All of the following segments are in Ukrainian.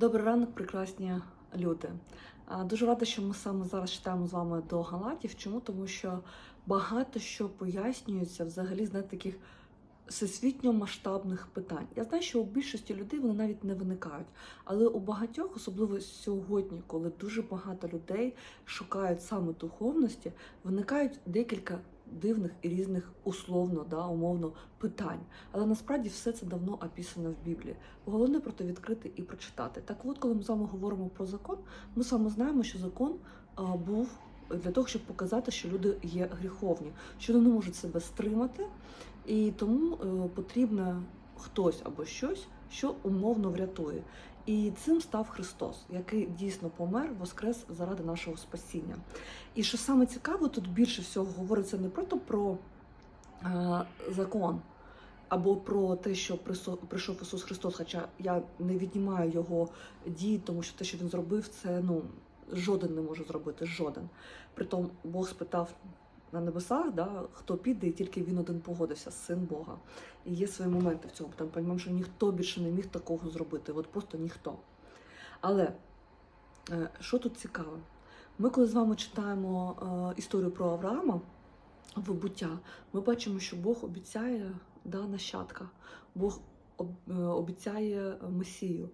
Добрий ранок, прекрасні люди. Дуже рада, що ми саме зараз читаємо з вами до Галатів. Чому? Тому що багато що пояснюється взагалі з таких всесвітньо масштабних питань. Я знаю, що у більшості людей вони навіть не виникають, але у багатьох, особливо сьогодні, коли дуже багато людей шукають саме духовності, виникають декілька дивних і різних условно, да, умовно питань. Але насправді все це давно описано в Біблії. Головне про те відкрити і прочитати. Так от, коли ми з вами говоримо про закон, ми вами знаємо, що закон а, був для того, щоб показати, що люди є гріховні, що вони не можуть себе стримати, і тому е, потрібно хтось або щось, що умовно врятує. І цим став Христос, який дійсно помер, воскрес заради нашого спасіння. І що саме цікаво, тут більше всього говориться не просто про е, закон, або про те, що прийшов Ісус Христос, хоча я не віднімаю його дії, тому що те, що він зробив, це ну жоден не може зробити, жоден. Притом Бог спитав на небесах, да, хто піде, і тільки він один погодився, син Бога. І є свої моменти в цьому. Там розуміємо, що ніхто більше не міг такого зробити, от просто ніхто. Але е, що тут цікаве? Ми, коли з вами читаємо е, історію про Авраама, вибуття, ми бачимо, що Бог обіцяє да, нащадка, Бог е, обіцяє Месію.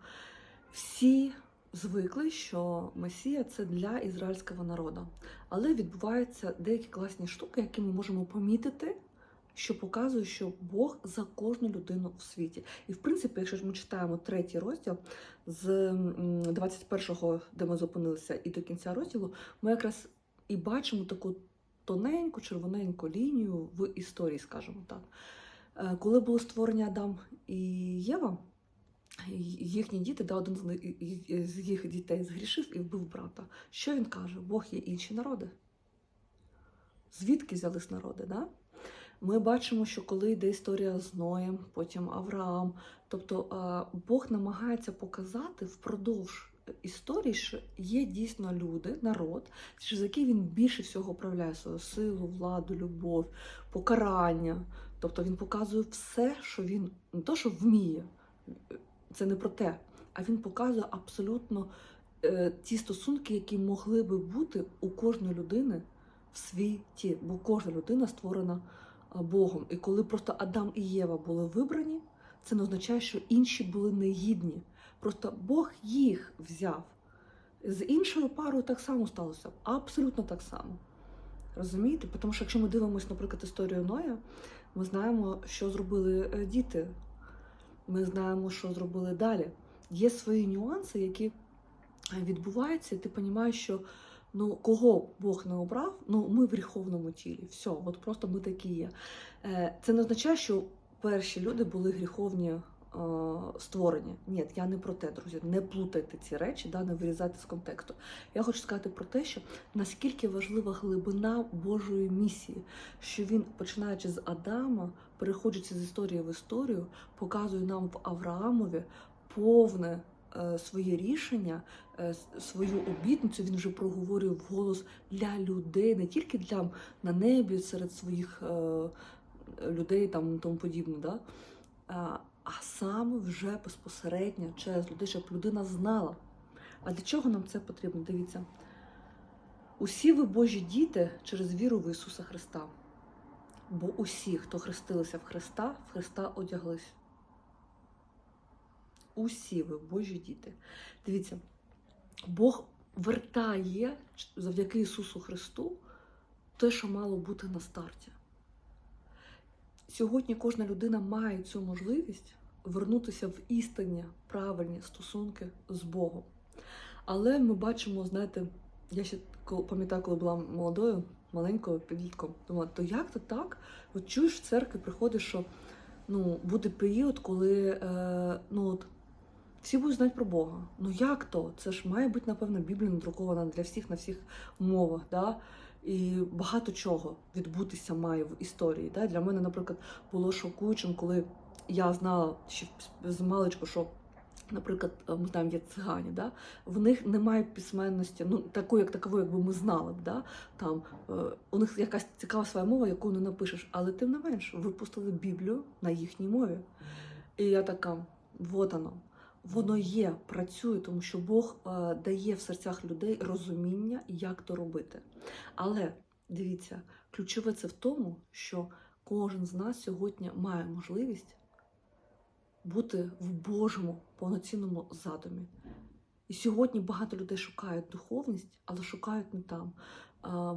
Всі звикли, що Месія це для ізраїльського народу. Але відбуваються деякі класні штуки, які ми можемо помітити, що показує, що Бог за кожну людину в світі. І в принципі, якщо ж ми читаємо третій розділ з м, 21-го, де ми зупинилися, і до кінця розділу, ми якраз і бачимо таку тоненьку червоненьку лінію в історії, скажімо так. Е, Коли було створення Адам і Єва, їхні діти, да, один з їх дітей згрішив і вбив брата. Що він каже? Бог є інші народи. Звідки взялись народи? Да? Ми бачимо, що коли йде історія з Ноєм, потім Авраам, тобто Бог намагається показати впродовж історії, що є дійсно люди, народ, через який він більше всього проявляє свою силу, владу, любов, покарання. Тобто він показує все, що він не то, що вміє, це не про те, а він показує абсолютно е, ті стосунки, які могли би бути у кожної людини в світі, бо кожна людина створена Богом. І коли просто Адам і Єва були вибрані, це не означає, що інші були негідні. Просто Бог їх взяв. З іншою парою так само сталося. Абсолютно так само. Розумієте? Тому що якщо ми дивимося, наприклад, історію Ноя, ми знаємо, що зробили е, діти. Ми знаємо, що зробили далі. Є свої нюанси, які відбуваються, і ти розумієш, що ну, кого Бог не обрав, ну ми в гріховному тілі. Все, от просто ми такі є. Е, Це не означає, що перші люди були гріховні е, створені. Ні, я не про те, друзі. Не плутайте ці речі, да, не вирізайте з контексту. Я хочу сказати про те, що наскільки важлива глибина Божої місії, що він, починаючи з Адама, переходячи з історії в історію, показує нам в Авраамові повне е, своє рішення, е, свою обітницю. Він вже проговорює вголос для людей, не тільки для на небі серед своїх людей там тому подібне, да? А, саме вже безпосередньо через людей, щоб людина знала. А для чого нам це потрібно? Дивіться. Усі ви Божі діти через віру в Ісуса Христа. Бо усі, хто хрестилися в Христа, в Христа одяглись. Усі ви Божі діти. Дивіться, Бог вертає завдяки Ісусу Христу те, що мало бути на старті. Сьогодні кожна людина має цю можливість вернутися в істинні правильні стосунки з Богом. Але ми бачимо, знаєте, я ще пам'ятаю, коли була молодою, маленькою підлітком, думала, то як то так? От чуєш в церкві приходиш, що ну, буде період, коли е, ну, от, всі будуть знати про Бога. Ну як то? Це ж має бути, напевно, Біблія надрукована для всіх на всіх мовах. Да? І багато чого відбутися має в історії. Да? Для мене, наприклад, було шокуючим, коли я знала ще з маличку, що наприклад, е, ми знаємо, є цигані, да? в них немає письменності, ну такої, як такової, якби ми знали б. Да? Там, е, у них якась цікава своя мова, яку не напишеш, але тим не менш випустили Біблію на їхній мові. І я така, вот оно. Воно є, працює, тому що Бог е, дає в серцях людей розуміння, як то робити. Але дивіться, ключове це в тому, що кожен з нас сьогодні має можливість бути в Божому повноцінному задумі. І сьогодні багато людей шукають духовність, але шукають не там.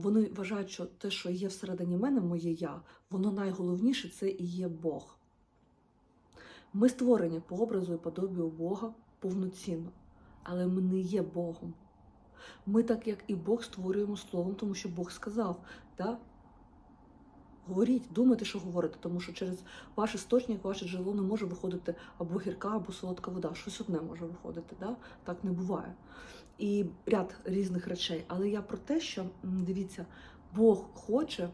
Вони вважають, що те, що є всередині мене, моє я, воно найголовніше це і є Бог. Ми створені по образу і подобію Бога повноцінно, але ми не є Богом. Ми, так як і Бог, створюємо словом, тому що Бог сказав, да? говоріть, думайте, що говорите, тому що через ваш істочник, ваше джерело не може виходити або гірка, або солодка вода. Щось одне може виходити, да? так не буває. І ряд різних речей. Але я про те, що дивіться, Бог хоче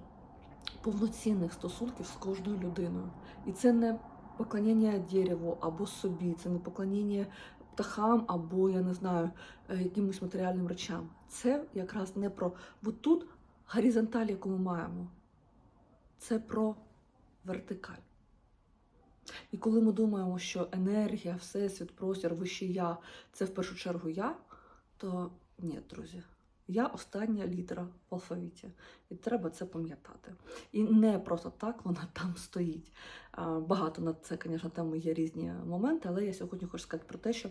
повноцінних стосунків з кожною людиною. І це не поклоніння дереву або собі, це не поклоніння птахам або, я не знаю, е, якимось матеріальним речам. Це якраз не про. Бо тут горизонталь, яку ми маємо, це про вертикаль. І коли ми думаємо, що енергія, всесвіт, простір, вище я це в першу чергу я, то ні, друзі. Я остання літера в алфавіті, і треба це пам'ятати. І не просто так вона там стоїть. Багато на це, звісно, там є різні моменти, але я сьогодні хочу сказати про те, що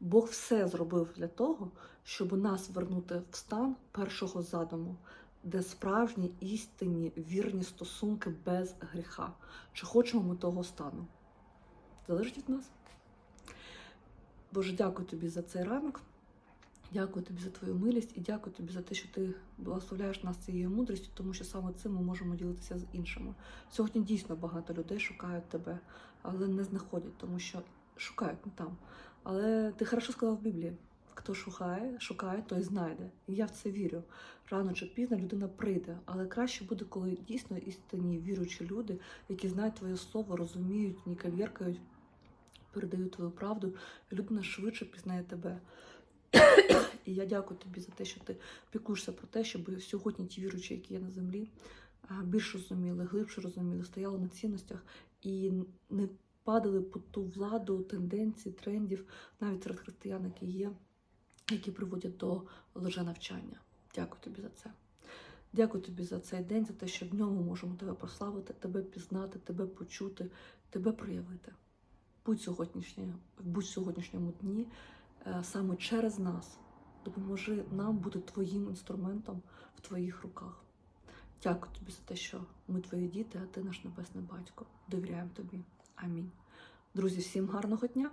Бог все зробив для того, щоб нас вернути в стан першого задуму, де справжні істинні вірні стосунки без гріха. Чи хочемо ми того стану? Залежить від нас. Боже, дякую тобі за цей ранок. Дякую тобі за твою милість і дякую тобі за те, що ти благословляєш нас цією мудрістю, тому що саме цим ми можемо ділитися з іншими. Сьогодні дійсно багато людей шукають тебе, але не знаходять, тому що шукають не там. Але ти хорошо сказав в Біблії: хто шукає, шукає, той знайде. І я в це вірю. Рано чи пізно людина прийде, але краще буде, коли дійсно істинні віруючі люди, які знають твоє слово, розуміють, не кавіркають, передають твою правду, і людина швидше пізнає тебе. І я дякую тобі за те, що ти піклуєшся про те, щоб сьогодні ті віруючі, які є на землі, більш розуміли, глибше розуміли, стояли на цінностях і не падали по ту владу тенденцій, трендів, навіть серед християн, які є, які приводять до лженавчання. Дякую тобі за це. Дякую тобі за цей день, за те, що в ньому можемо тебе прославити, тебе пізнати, тебе почути, тебе проявити. Будь сьогоднішнє, будь сьогоднішньому дні саме через нас. Допоможи нам бути твоїм інструментом в твоїх руках. Дякую тобі за те, що ми твої діти, а ти наш небесний батько. Довіряємо тобі. Амінь. Друзі, всім гарного дня!